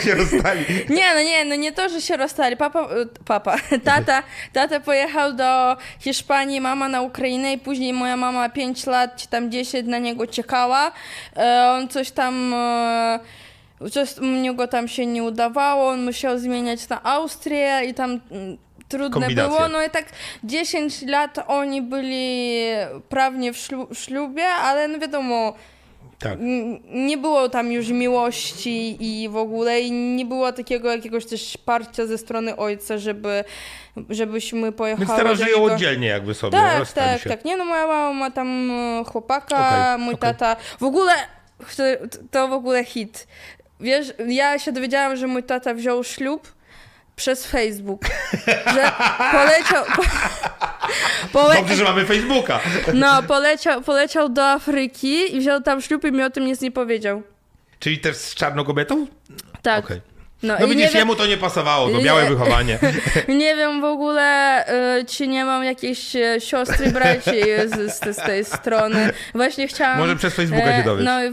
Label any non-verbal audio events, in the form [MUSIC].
[LAUGHS] się rozstali. Nie, no nie, no nie to, że się rozstali. Papa, e, papa, [LAUGHS] tata, tata pojechał do Hiszpanii, mama na Ukrainę i później moja mama 5 lat czy tam 10 na niego czekała. E, on coś tam, e, coś u niego tam się nie udawało, on musiał zmieniać na Austrię i tam mm, trudne było. No i tak 10 lat oni byli prawnie w, ślu- w ślubie, ale no wiadomo, Tak. Nie było tam już miłości i w ogóle i nie było takiego jakiegoś też wsparcia ze strony ojca, żeby żebyśmy pojechały Więc teraz do żyją niego. oddzielnie jakby sobie, Tak, tak, się. tak. Nie no, moja mama ma tam e, chłopaka, Okej, mój okej. tata. W ogóle to w ogóle hit. Wiesz, ja się dowiedziałam, że mój tata wziął ślub przez Facebook. Że [LAUGHS] poleciał. Pole, Dobrze, że mamy Facebooka. no, poleciał, poleciał do Afryki i wziął tam ślub i mi o tym nic nie powiedział. Czyli też z czarną kobietą? Tak. Okej. No, No widzisz, nie, wiem, jemu to nie pasowało, to Nie. białe wychowanie. [LAUGHS] nie wiem w ogóle, y, czy nie mam jakiejś e, siostry, braci z, z, z tej strony. Właśnie chciałam... Może przez Facebooka się e, dowiesz. No,